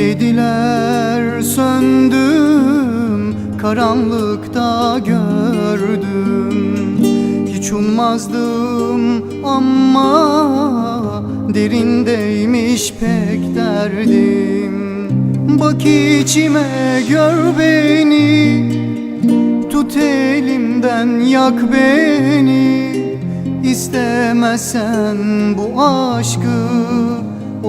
Dediler söndüm Karanlıkta gördüm. Hiç ummazdım ama Derindeymiş pek derdim. Bak içime gör beni Tut elimden yak beni. İstemezsen bu aşkı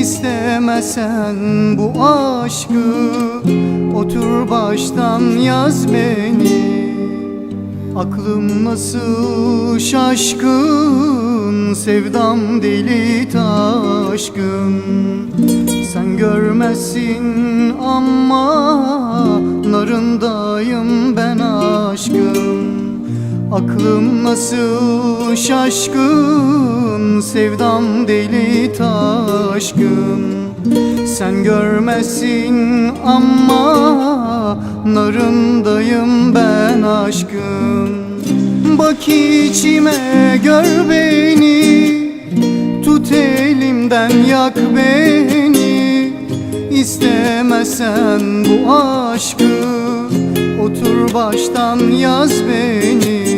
İstemesen bu aşkı Otur baştan yaz beni. Aklım nasıl şaşkın Sevdam deli taşkın. Sen görmezsin ama Narındayım ben aşkım Aklım nasıl şaşkın Sevdam deli taşkın. Sen görmezsin ama Narındayım ben aşkın. Bak içime gör beni. Tut elimden yak beni. İstemezsen bu aşkı Otur baştan yaz beni